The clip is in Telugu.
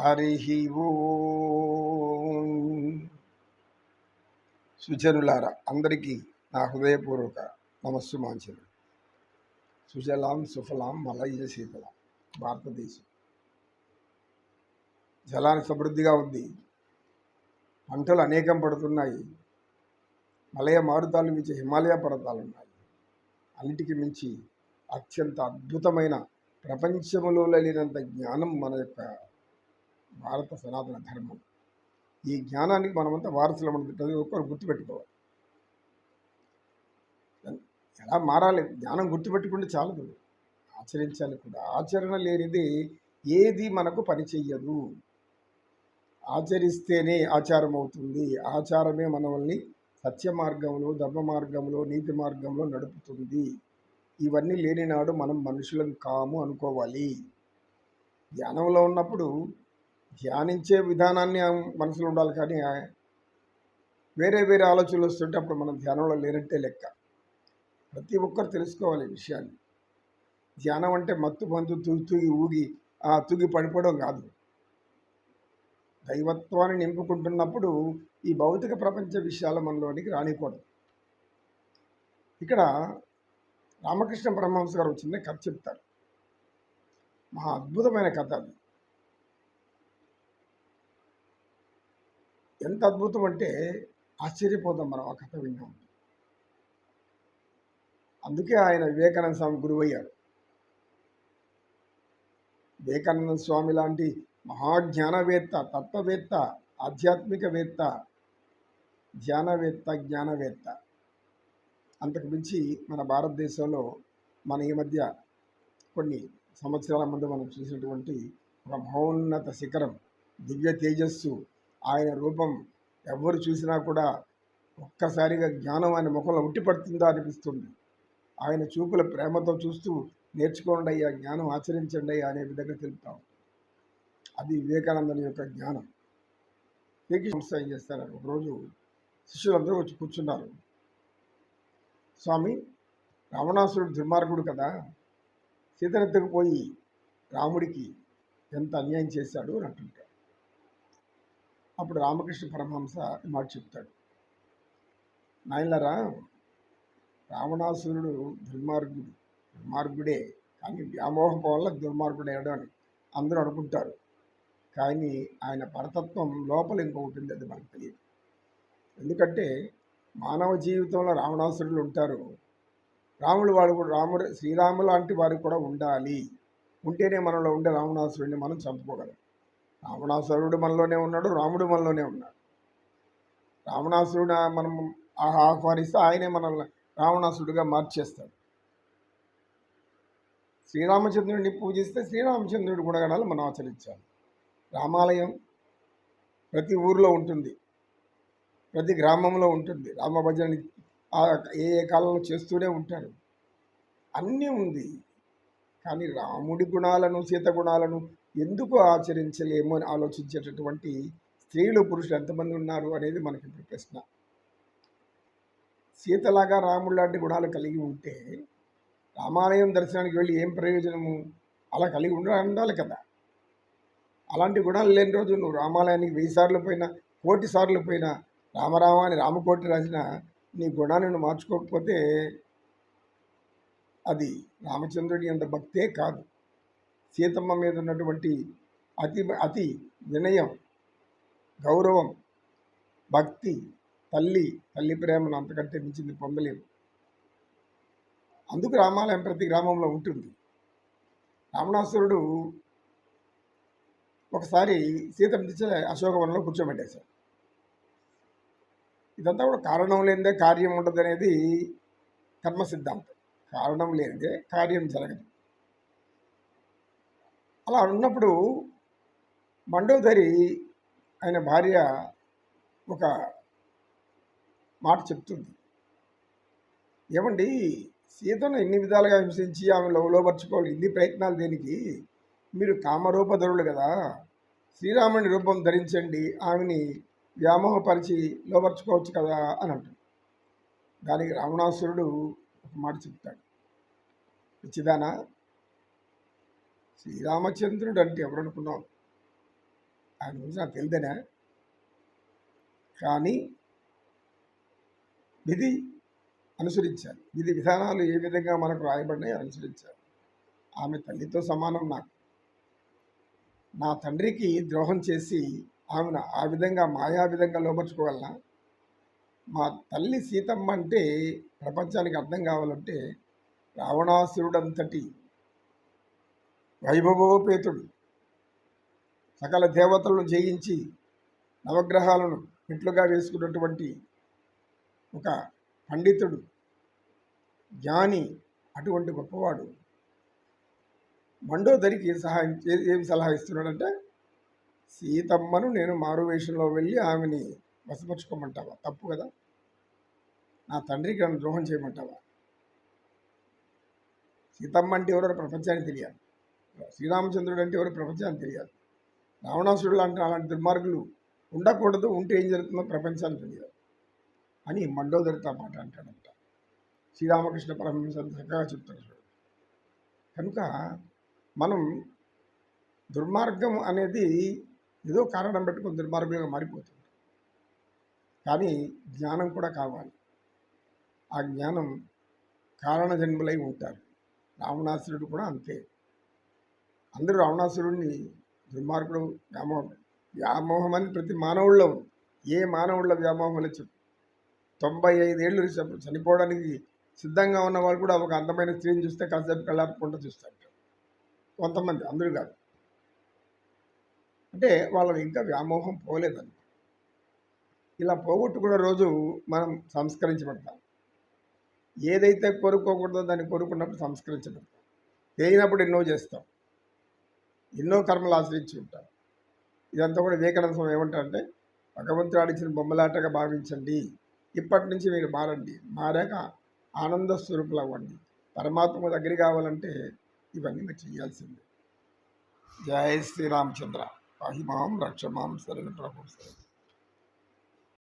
హరి ఓం సుచరులారా అందరికీ నా హృదయపూర్వక నమస్సు మాంచలు సుజలాం సుఫలాం మలయ శీతలాం భారతదేశం. జలాన్ని సమృద్ధిగా ఉంది. పంటలు అనేకం పడుతున్నాయి. మలయ మారుతాలు మించి హిమాలయ పర్వతాలు ఉన్నాయి. అన్నిటికి మించి అత్యంత అద్భుతమైన ప్రపంచంలో లేనంత జ్ఞానం మన యొక్క భారత సనాతన ధర్మం. ఈ జ్ఞానానికి మనమంతా వారసులం అని ప్రతి ఒక్కరు గుర్తుపెట్టుకోవాలి. ఎలా మారాలి? జ్ఞానం గుర్తుపెట్టుకుంటే చాలదు ఆచరించాలి కూడా. ఆచరణ లేనిది ఏది మనకు పని ఆచరిస్తేనే ఆచారం అవుతుంది. ఆచారమే మనల్ని సత్య మార్గంలో ధర్మ మార్గంలో నీతి మార్గంలో నడుపుతుంది. ఇవన్నీ లేని నాడు మనం మనుషులం కాము అనుకోవాలి. ధ్యానంలో ఉన్నప్పుడు ధ్యానించే విధానాన్ని మనసులో ఉండాలి కానీ వేరే వేరే ఆలోచనలు వస్తుంటే అప్పుడు మనం ధ్యానంలో లేనట్టే లెక్క. ప్రతి ఒక్కరు తెలుసుకోవాలి ఈ విషయాన్ని. ధ్యానం అంటే మత్తు మందు తూగి తూగి ఊగి ఆ తూగి పడిపోవడం కాదు. దైవత్వాన్ని నింపుకుంటున్నప్పుడు ఈ భౌతిక ప్రపంచ విషయాలు మనలోనికి రానికూడదు. ఇక్కడ రామకృష్ణ పరమహంస గారు వచ్చిందే కథ చెప్తారు. మహా అద్భుతమైన కథ అది. ఎంత అద్భుతం అంటే ఆశ్చర్యపోతాం మనం ఆ కథ విన్నాం. అందుకే ఆయన వివేకానంద స్వామి గురువయ్యారు. వివేకానంద స్వామి లాంటి మహాజ్ఞానవేత్త తత్వవేత్త ఆధ్యాత్మికవేత్త ధ్యానవేత్త జ్ఞానవేత్త. అంతకు మించి మన భారతదేశంలో మన ఈ మధ్య కొన్ని సంవత్సరాల ముందు మనం చూసినటువంటి ఒక మహోన్నత శిఖరం దివ్య తేజస్సు ఆయన రూపం ఎవరు చూసినా కూడా ఒక్కసారిగా జ్ఞానం ఆయన ముఖంలో ఉట్టిపడుతుందా అనిపిస్తుంది. ఆయన చూపుల ప్రేమతో చూస్తూ నేర్చుకోండి అయ్యా జ్ఞానం ఆచరించండి అయ్యా అనే విధంగా తెలుపుతాం అది వివేకానందని యొక్క జ్ఞానం. సంస్థ ఏం చేస్తారు? ఒకరోజు శిష్యులందరూ వచ్చి కూర్చున్నారు. స్వామి రావణాసురుడు దుర్మార్గుడు కదా. సీతనెత్తుకుపోయి రాముడికి ఎంత అన్యాయం చేశాడు అని అంటుంటాడు అప్పుడు రామకృష్ణ పరమహంస మాట చెప్తాడు. నాయనలరా రావణాసురుడు దుర్మార్గుడు దుర్మార్గుడే కానీ వ్యామోహం వల్ల దుర్మార్గుడయ్యాడు అని అందరూ అనుకుంటారు. కానీ ఆయన పరతత్వం లోపల ఇంకొకటి ఉంది అది మనకు తెలియదు. ఎందుకంటే మానవ జీవితంలో రావణాసురులు ఉంటారు. రాముడు వాడు కూడా రాముడు శ్రీరాములు లాంటి వారు కూడా ఉండాలి. ఉంటేనే మనలో ఉండే రావణాసురుడిని మనం చంపుకోగలం. రావణాసురుడు మనలోనే ఉన్నాడు రాముడు మనలోనే ఉన్నాడు. రావణాసురుడు మనం ఆహ్వానిస్తే ఆయనే మనల్ని రావణాసురుడిగా మార్చేస్తాడు. శ్రీరామచంద్రుడిని పూజిస్తే శ్రీరామచంద్రుడి గుణగణాలు మనం ఆచరించాలి. రామాలయం ప్రతి ఊర్లో ఉంటుంది. ప్రతి గ్రామంలో ఉంటుంది. రామభజన ఏ ఏ కాలంలో చేస్తూనే ఉంటారు. అన్నీ ఉంది. కానీ రాముడి గుణాలను సీత గుణాలను ఎందుకు ఆచరించలేము అని ఆలోచించేటటువంటి స్త్రీలు పురుషులు ఎంతమంది ఉన్నారు అనేది మనకి ఇప్పుడు ప్రశ్న. సీతలాగా రాముడు లాంటి గుణాలు కలిగి ఉంటే రామాలయం దర్శనానికి వెళ్ళి ఏం ప్రయోజనము? అలా కలిగి ఉండాలి కదా. అలాంటి గుణాలు లేని రోజు నువ్వు రామాలయానికి వెయ్యి సార్లు పోయినా కోటి సార్లు పోయినా రామరామ అని రామకోటి రాసిన నీ గుణాన్ని నువ్వు మార్చుకోకపోతే అది రామచంద్రుడి అంత భక్తే కాదు. సీతమ్మ మీద ఉన్నటువంటి అతి అతి వినయం గౌరవం భక్తి తల్లి తల్లి ప్రేమను అంతకంటే మించింది పొందలేము. అందుకు రామాలయం ప్రతి గ్రామంలో ఉంటుంది. రావణాసురుడు ఒకసారి సీతమ్మ తెచ్చి అశోకవనంలో కూర్చోబెట్టేశాడు. ఇదంతా కూడా కారణం లేనిదే కార్యం ఉండదు అనేది కర్మ సిద్ధాంతం కారణం లేనిదే కార్యం జరగదు. అలా ఉన్నప్పుడు మండోదరి ఆయన భార్య ఒక మాట చెప్తుంది. ఏమండి సీతను ఎన్ని విధాలుగా హింసించి ఆమె లోపరుచుకోవాలి? ఇన్ని ప్రయత్నాలు దేనికి? మీరు కామరూపధరులు కదా. శ్రీరాముని రూపం ధరించండి ఆమెని వ్యామోహపరిచి లోపరుచుకోవచ్చు కదా అని అంటాడు దానికి రావణాసురుడు ఒక మాట చెప్తాడు. చిదానా శ్రీరామచంద్రుడు అంటే ఎవరనుకున్నావు? ఆయన గురించి నాకు తెలిదనే కానీ విధి అనుసరించాలి. విధి విధానాలు ఏ విధంగా మనకు రాయబడినాయో అనుసరించాలి. ఆమె తల్లితో సమానం నాకు. నా తండ్రికి ద్రోహం చేసి ఆమెను ఆ విధంగా మాయా విధంగా లోపరుచుకోగలనా మా తల్లి సీతమ్మ అంటే ప్రపంచానికి అర్థం కావాలంటే రావణాసురుడంతటి వైభవోపేతుడు సకల దేవతలను జయించి నవగ్రహాలను మెట్లుగా వేసుకున్నటువంటి ఒక పండితుడు జ్ఞాని అటువంటి గొప్పవాడు. మండోదరికి సహాయం ఏమి సలహా ఇస్తున్నాడంటే సీతమ్మను నేను మారువేషంలో వెళ్ళి ఆమెని వశపరుచుకోమంటావా? తప్పు కదా. నా తండ్రికి నన్ను ద్రోహం చేయమంటావా? సీతమ్మ అంటే ఎవరో ప్రపంచానికి తెలియాలి. శ్రీరామచంద్రుడు అంటే ఎవరు ప్రపంచానికి తెలియాలి రావణాసురుడు లాంటి అలాంటి దుర్మార్గులు ఉండకూడదు ఉంటే ఏం జరుగుతుందో ప్రపంచానికి తెలియాలి అని మండోదరితో మాట అంటాడంట. శ్రీరామకృష్ణ పరమహంస చక్కగా చెప్తారు కనుక మనం దుర్మార్గం అనేది ఏదో కారణం పెట్టుకుని దుర్మార్గంగా మారిపోతుంది కానీ జ్ఞానం కూడా కావాలి. ఆ జ్ఞానం కారణ జన్ములై ఉంటారు. రావణాసురుడు కూడా అంతే. అందరూ రావణాసురుడిని దుర్మార్గుడు వ్యామోహం వ్యామోహం అని ప్రతి మానవుల్లో ఉంది. ఏ మానవుళ్ళ వ్యామోహం లేదు చెప్పు. తొంభై ఐదేళ్ళు చనిపోవడానికి సిద్ధంగా ఉన్న వాళ్ళు కూడా ఒక అందమైన స్త్రీని చూస్తే కాసేపు కళ్ళాపుకుంటూ చూస్తారు. కొంతమంది అందరూ కాదు. అంటే వాళ్ళకి ఇంకా వ్యామోహం పోలేదని ఇలా పోగొట్టుకున్న రోజు మనం సంస్కరించబడతాం. ఏదైతే కోరుకోకూడదో దాన్ని కోరుకున్నప్పుడు సంస్కరించబడతాం. లేనప్పుడు ఎన్నో చేస్తాం. ఎన్నో కర్మలు ఆశ్రయించి ఉంటారు. ఇదంతా కూడా వివేకానంద స్వామి ఏమంటారంటే భగవంతుడు ఆడించిన బొమ్మలాటగా భావించండి. ఇప్పటి నుంచి మీరు మారండి. మారాక ఆనంద స్వరూపులు అవ్వండి. పరమాత్మ దగ్గర కావాలంటే ఇవన్నీ మీరు చేయాల్సిందే. జయ శ్రీరామచంద్ర. పాహిమాం రక్షమాం సరైన ప్రభు.